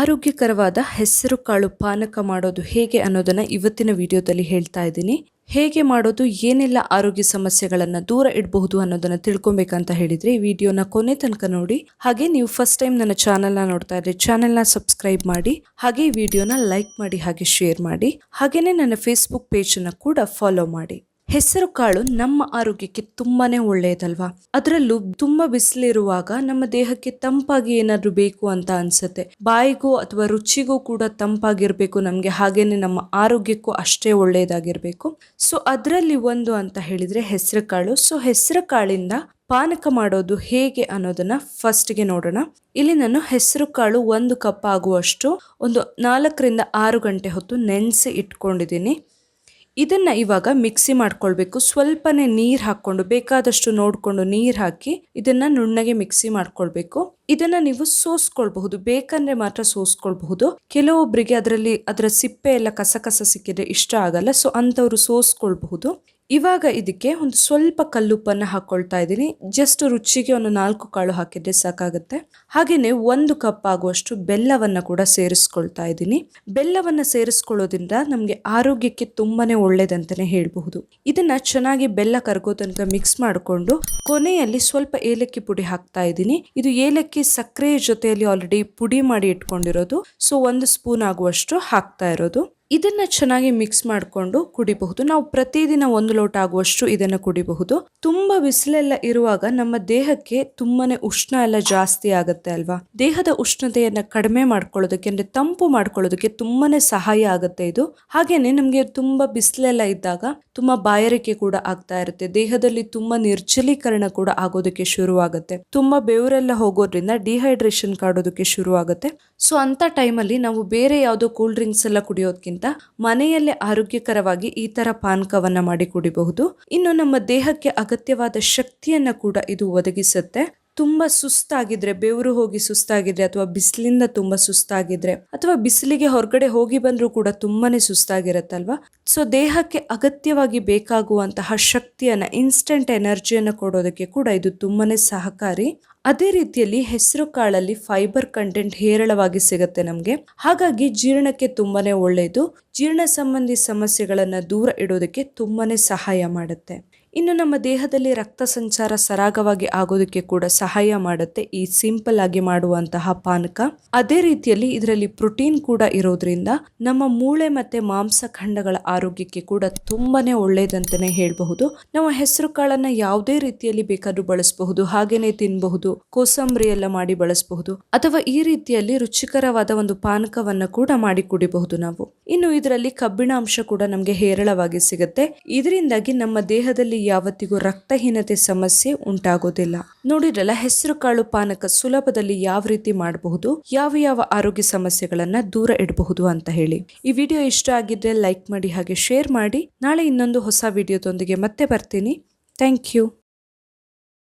ಆರೋಗ್ಯಕರವಾದ ಹೆಸರು ಕಾಳು ಪಾನಕ ಮಾಡೋದು ಹೇಗೆ ಅನ್ನೋದನ್ನ ಇವತ್ತಿನ ವಿಡಿಯೋದಲ್ಲಿ ಹೇಳ್ತಾ ಇದ್ದೀನಿ. ಹೇಗೆ ಮಾಡೋದು, ಏನೆಲ್ಲ ಆರೋಗ್ಯ ಸಮಸ್ಯೆಗಳನ್ನ ದೂರ ಇಡಬಹುದು ಅನ್ನೋದನ್ನ ತಿಳ್ಕೊಬೇಕಂತ ಹೇಳಿದ್ರೆ ಈ ವಿಡಿಯೋನ ಕೊನೆ ತನಕ ನೋಡಿ. ಹಾಗೆ ನೀವು ಫಸ್ಟ್ ಟೈಮ್ ನನ್ನ ಚಾನೆಲ್ನ ನೋಡ್ತಾ ಇದ್ರೆ ಚಾನೆಲ್ನ ಸಬ್ಸ್ಕ್ರೈಬ್ ಮಾಡಿ, ಹಾಗೆ ವಿಡಿಯೋನ ಲೈಕ್ ಮಾಡಿ, ಹಾಗೆ ಶೇರ್ ಮಾಡಿ, ಹಾಗೇನೆ ನನ್ನ ಫೇಸ್ಬುಕ್ ಪೇಜನ್ನು ಕೂಡ ಫಾಲೋ ಮಾಡಿ. ಹೆಸರು ಕಾಳು ನಮ್ಮ ಆರೋಗ್ಯಕ್ಕೆ ತುಂಬಾನೇ ಒಳ್ಳೆಯದಲ್ವಾ? ಅದರಲ್ಲೂ ತುಂಬಾ ಬಿಸಿಲಿರುವಾಗ ನಮ್ಮ ದೇಹಕ್ಕೆ ತಂಪಾಗಿ ಏನಾದರೂ ಬೇಕು ಅಂತ ಅನ್ಸುತ್ತೆ. ಬಾಯಿಗೂ ಅಥವಾ ರುಚಿಗೂ ಕೂಡ ತಂಪಾಗಿರ್ಬೇಕು ನಮಗೆ, ಹಾಗೇನೆ ನಮ್ಮ ಆರೋಗ್ಯಕ್ಕೂ ಅಷ್ಟೇ ಒಳ್ಳೆಯದಾಗಿರ್ಬೇಕು. ಸೊ ಅದರಲ್ಲಿ ಒಂದು ಅಂತ ಹೇಳಿದ್ರೆ ಹೆಸರು ಕಾಳು. ಸೊ ಹೆಸರು ಕಾಳಿಂದ ಪಾನಕ ಮಾಡೋದು ಹೇಗೆ ಅನ್ನೋದನ್ನ ಫಸ್ಟ್ಗೆ ನೋಡೋಣ. ಇಲ್ಲಿ ನಾನು ಹೆಸರು ಕಾಳು ಒಂದು ಕಪ್ ಆಗುವಷ್ಟು ಒಂದು ನಾಲ್ಕರಿಂದ ಆರು ಗಂಟೆ ಹೊತ್ತು ನೆನೆಸಿ ಇಟ್ಕೊಂಡಿದ್ದೀನಿ. ಇದನ್ನ ಇವಾಗ ಮಿಕ್ಸಿ ಮಾಡ್ಕೊಳ್ಬೇಕು. ಸ್ವಲ್ಪನೇ ನೀರ್ ಹಾಕೊಂಡು ಬೇಕಾದಷ್ಟು ನೋಡ್ಕೊಂಡು ನೀರ್ ಹಾಕಿ ಇದನ್ನ ನುಣ್ಣಗೆ ಮಿಕ್ಸಿ ಮಾಡ್ಕೊಳ್ಬೇಕು. ಇದನ್ನ ನೀವು ಸೋಸ್ಕೊಳ್ಬಹುದು. ಬೇಕಂದ್ರೆ ಮಾತ್ರ ಸೋಸ್ಕೊಳ್ಬಹುದು. ಕೆಲವೊಬ್ಬರಿಗೆ ಅದರಲ್ಲಿ, ಅದರ ಸಿಪ್ಪೆ ಎಲ್ಲ ಕಸ ಕಸ ಸಿಕ್ಕಿದ್ರೆ ಇಷ್ಟ ಆಗಲ್ಲ. ಸೊ ಅಂತವ್ರು ಸೋಸ್ಕೊಳ್ಬಹುದು. ಇವಾಗ ಇದಕ್ಕೆ ಒಂದು ಸ್ವಲ್ಪ ಕಲ್ಲುಪ್ಪನ್ನ ಹಾಕ್ಕೊಳ್ತಾ ಇದ್ದೀನಿ. ಜಸ್ಟ್ ರುಚಿಗೆ ಒಂದು ನಾಲ್ಕು ಕಾಳು ಹಾಕಿದ್ರೆ ಸಾಕಾಗುತ್ತೆ. ಹಾಗೆಯೇ ಒಂದು ಕಪ್ ಆಗುವಷ್ಟು ಬೆಲ್ಲವನ್ನ ಕೂಡ ಸೇರಿಸ್ಕೊಳ್ತಾ ಇದ್ದೀನಿ. ಬೆಲ್ಲವನ್ನ ಸೇರಿಸ್ಕೊಳ್ಳೋದ್ರಿಂದ ನಮಗೆ ಆರೋಗ್ಯಕ್ಕೆ ತುಂಬಾನೇ ಒಳ್ಳೇದಂತಾನೆ ಹೇಳಬಹುದು. ಇದನ್ನ ಚೆನ್ನಾಗಿ ಬೆಲ್ಲ ಕರ್ಗೋ ತನಕ ಮಿಕ್ಸ್ ಮಾಡಿಕೊಂಡು ಕೊನೆಯಲ್ಲಿ ಸ್ವಲ್ಪ ಏಲಕ್ಕಿ ಪುಡಿ ಹಾಕ್ತಾ ಇದ್ದೀನಿ. ಇದು ಏಲಕ್ಕಿ ಸಕ್ಕರೆ ಜೊತೆಯಲ್ಲಿ ಆಲ್ರೆಡಿ ಪುಡಿ ಮಾಡಿ ಇಟ್ಕೊಂಡಿರೋದು. ಸೊ ಒಂದು ಸ್ಪೂನ್ ಆಗುವಷ್ಟು ಹಾಕ್ತಾ ಇರೋದು. ಇದನ್ನ ಚೆನ್ನಾಗಿ ಮಿಕ್ಸ್ ಮಾಡಿಕೊಂಡು ಕುಡಿಬಹುದು. ನಾವು ಪ್ರತಿದಿನ ಒಂದು ಲೋಟ ಆಗುವಷ್ಟು ಇದನ್ನ ಕುಡಿಬಹುದು. ತುಂಬಾ ಬಿಸಿಲೆಲ್ಲ ಇರುವಾಗ ನಮ್ಮ ದೇಹಕ್ಕೆ ತುಂಬಾನೇ ಉಷ್ಣ ಎಲ್ಲ ಜಾಸ್ತಿ ಆಗುತ್ತೆ ಅಲ್ವಾ? ದೇಹದ ಉಷ್ಣತೆಯನ್ನ ಕಡಿಮೆ ಮಾಡ್ಕೊಳ್ಳೋದಕ್ಕೆ ಅಂದ್ರೆ ತಂಪು ಮಾಡ್ಕೊಳ್ಳೋದಕ್ಕೆ ತುಂಬಾನೇ ಸಹಾಯ ಆಗುತ್ತೆ ಇದು. ಹಾಗೇನೆ ನಮ್ಗೆ ತುಂಬಾ ಬಿಸಿಲೆಲ್ಲ ಇದ್ದಾಗ ತುಂಬಾ ಬಾಯಾರಿಕೆ ಕೂಡ ಆಗ್ತಾ ಇರುತ್ತೆ. ದೇಹದಲ್ಲಿ ತುಂಬಾ ನಿರ್ಜಲೀಕರಣ ಕೂಡ ಆಗೋದಕ್ಕೆ ಶುರುವಾಗುತ್ತೆ. ತುಂಬಾ ಬೆವರೆಲ್ಲ ಹೋಗೋದ್ರಿಂದ ಡಿಹೈಡ್ರೇಷನ್ ಕಾಡೋದಕ್ಕೆ ಶುರು ಆಗುತ್ತೆ ಸೊ ಅಂತ ಟೈಮಲ್ಲಿ ನಾವು ಬೇರೆ ಯಾವುದೋ ಕೂಲ್ ಡ್ರಿಂಕ್ಸ್ ಎಲ್ಲ ಕುಡಿಯೋದಕ್ಕಿಂತ ಮನೆಯಲ್ಲೇ ಆರೋಗ್ಯಕರವಾಗಿ ಈ ತರ ಪಾನಕವನ್ನ ಮಾಡಿ ಕುಡಿಬಹುದು ಇನ್ನು ನಮ್ಮ ದೇಹಕ್ಕೆ ಅಗತ್ಯವಾದ ಶಕ್ತಿಯನ್ನ ಕೂಡ ಇದು ಒದಗಿಸುತ್ತೆ. ತುಂಬಾ ಸುಸ್ತಾಗಿದ್ರೆ, ಬೆವರು ಹೋಗಿ ಸುಸ್ತಾಗಿದ್ರೆ ಅಥವಾ ಬಿಸಿಲಿಂದ ತುಂಬ ಸುಸ್ತಾಗಿದ್ರೆ ಅಥವಾ ಬಿಸಿಲಿಗೆ ಹೊರಗಡೆ ಹೋಗಿ ಬಂದರೂ ಕೂಡ ತುಂಬಾನೇ ಸುಸ್ತಾಗಿರತ್ತಲ್ವಾ? ಸೊ ದೇಹಕ್ಕೆ ಅಗತ್ಯವಾಗಿ ಬೇಕಾಗುವಂತಹ ಶಕ್ತಿಯನ್ನು ಇನ್ಸ್ಟೆಂಟ್ ಎನರ್ಜಿಯನ್ನು ಕೊಡೋದಕ್ಕೆ ಕೂಡ ಇದು ತುಂಬಾನೇ ಸಹಕಾರಿ. ಅದೇ ರೀತಿಯಲ್ಲಿ ಹೆಸರು ಕಾಳಲ್ಲಿ ಫೈಬರ್ ಕಂಟೆಂಟ್ ಹೇರಳವಾಗಿ ಸಿಗುತ್ತೆ ನಮಗೆ. ಹಾಗಾಗಿ ಜೀರ್ಣಕ್ಕೆ ತುಂಬಾನೇ ಒಳ್ಳೆಯದು ಜೀರ್ಣ ಸಂಬಂಧಿ ಸಮಸ್ಯೆಗಳನ್ನು ದೂರ ಇಡೋದಕ್ಕೆ ತುಂಬಾನೇ ಸಹಾಯ ಮಾಡುತ್ತೆ. ಇನ್ನು ನಮ್ಮ ದೇಹದಲ್ಲಿ ರಕ್ತ ಸಂಚಾರ ಸರಾಗವಾಗಿ ಆಗೋದಕ್ಕೆ ಕೂಡ ಸಹಾಯ ಮಾಡುತ್ತೆ. ಈ ಸಿಂಪಲ್ ಆಗಿ ಮಾಡುವಂತಹ ಪಾನಕ. ಅದೇ ರೀತಿಯಲ್ಲಿ ಇದರಲ್ಲಿ ಪ್ರೋಟೀನ್ ಕೂಡ ಇರೋದ್ರಿಂದ ನಮ್ಮ ಮೂಳೆ ಮತ್ತೆ ಮಾಂಸಖಂಡಗಳ ಆರೋಗ್ಯಕ್ಕೆ ಕೂಡ ತುಂಬಾನೇ ಒಳ್ಳೇದಂತಾನೆ ಹೇಳಬಹುದು. ನಮ್ಮ ಹೆಸರು ಕಾಳನ್ನ ಯಾವುದೇ ರೀತಿಯಲ್ಲಿ ಬೇಕಾದ್ರೂ ಬಳಸಬಹುದು. ಹಾಗೇನೆ ತಿನ್ನಬಹುದು ಕೋಸಂಬರಿ ಎಲ್ಲ ಮಾಡಿ ಬಳಸಬಹುದು. ಅಥವಾ ಈ ರೀತಿಯಲ್ಲಿ ರುಚಿಕರವಾದ ಒಂದು ಪಾನಕವನ್ನ ಕೂಡ ಮಾಡಿ ಕುಡಿಬಹುದು ನಾವು. ಇನ್ನು ಇದರಲ್ಲಿ ಕಬ್ಬಿಣ ಅಂಶ ಕೂಡ ನಮಗೆ ಹೇರಳವಾಗಿ ಸಿಗುತ್ತೆ. ಇದರಿಂದಾಗಿ ನಮ್ಮ ದೇಹದಲ್ಲಿ ಯಾವತ್ತಿಗೂ ರಕ್ತಹೀನತೆ ಸಮಸ್ಯೆ ಉಂಟಾಗೋದಿಲ್ಲ. ನೋಡಿರಲ್ಲ ಹೆಸರು ಕಾಳು ಪಾನಕ ಸುಲಭದಲ್ಲಿ ಯಾವ ರೀತಿ ಮಾಡಬಹುದು, ಯಾವ ಯಾವ ಆರೋಗ್ಯ ಸಮಸ್ಯೆಗಳನ್ನ ದೂರ ಇಡಬಹುದು ಅಂತ ಹೇಳಿ. ಈ ವಿಡಿಯೋ ಇಷ್ಟ ಆಗಿದ್ರೆ ಲೈಕ್ ಮಾಡಿ ಹಾಗೆ ಶೇರ್ ಮಾಡಿ. ನಾಳೆ ಇನ್ನೊಂದು ಹೊಸ ವಿಡಿಯೋದೊಂದಿಗೆ ಮತ್ತೆ ಬರ್ತೀನಿ. Thank you.